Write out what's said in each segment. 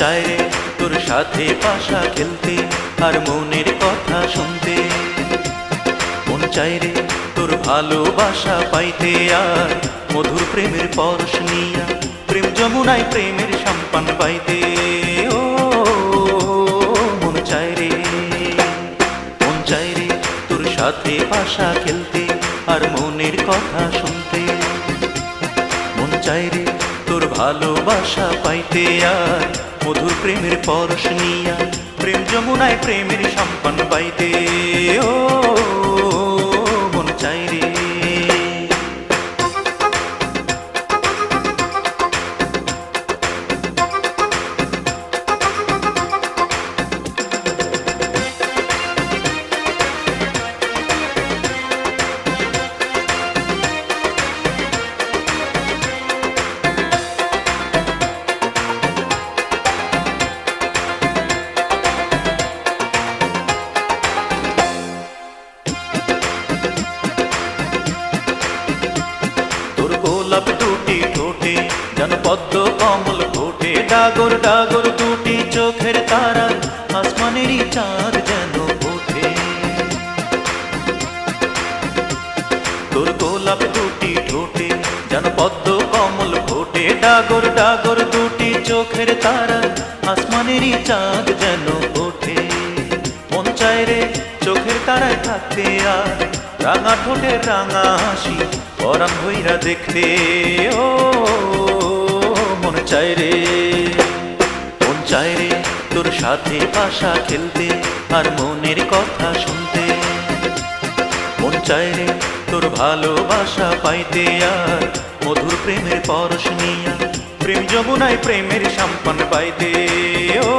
চায় রে তোর সাথে পাশা খেলতে আর মনের কথা শুনতে। মন চায় রে তোর ভালোবাসা পাইতে আর মধুর প্রেমের পরশ নিয়া, প্রেম যমুনায় প্রেমের সম্পান পাইতে। ও, মন চায় রে, মন চায় রে তোর সাথে পাশা খেলতে আর মনের কথা শুনতে। মন চায় রে তোর ভালোবাসা পাইতে আর মধুর প্রেমের পরশ নিয়া প্রেম যমুনায় প্রেমের সম্পান পাইতে। ও যেন পদ্ম কমল ফোটে ডাগর ডাগর দুটি চোখের তারা, আসমানেরই চাঁদ যেন ওঠে। তোর গোলাপ দুটি ঠোঁটে যেন পদ্ম কমল ফোটে ডাগর ডাগর দুটি চোখের তারা, আসমানেরই চাঁদ যেন ওঠে। মন চোখের তারায় থাকতে আর, রাঙা ঠোঁটে রাঙা হাসি পরাম হইরা দেখতে, ও চায় রে, মন চায় রে তোর সাথে পাশা খেলতে আর মনের কথা শুনতে। মন চাই রে তোর ভালোবাসা পাইতে আর মধুর প্রেমের পরশ নিয়া, প্রেম যমুনায় প্রেমের সম্পন্ন পাইতে ও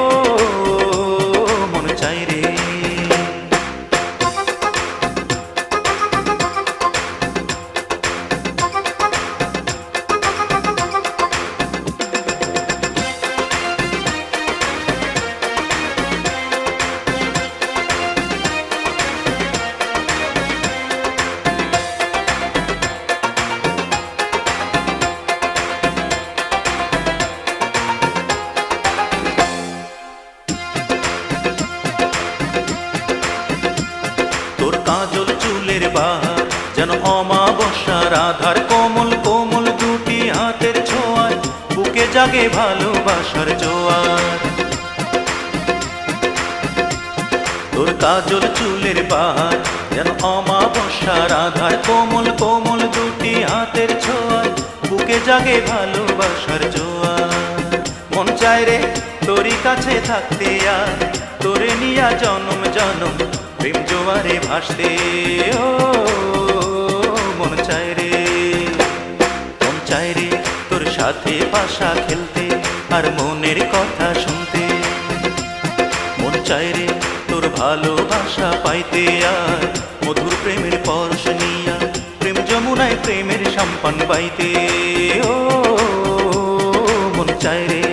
চুলের বাহার যেন অমাবস্যার আধার কোমল কোমল দুটি হাতের ছোঁয়ায়, বুকে জাগে ভালোবাসার জোয়ার। তোর কাজল চুলের বাহার যেন অমাবস্যার আধার কোমল কোমল দুটি হাতের ছোঁয়ায়, বুকে জাগে ভালোবাসার জোয়ার। মন চায় রে, তোরই কাছে থাকতে আর, তোরে নিয়া জনম জনম প্রেম জোয়ারে ভাসতে, ও, মন চায় রে। মন চায় রে তোর সাথে পাশা খেলতে আর মনের কথা শুনতে। মন চায় রে তোর ভালোবাসা পাইতে আর মধুর প্রেমের পরশ নিয়া, প্রেম যমুনায় প্রেমের সম্পান পাইতে ও, মন চায় রে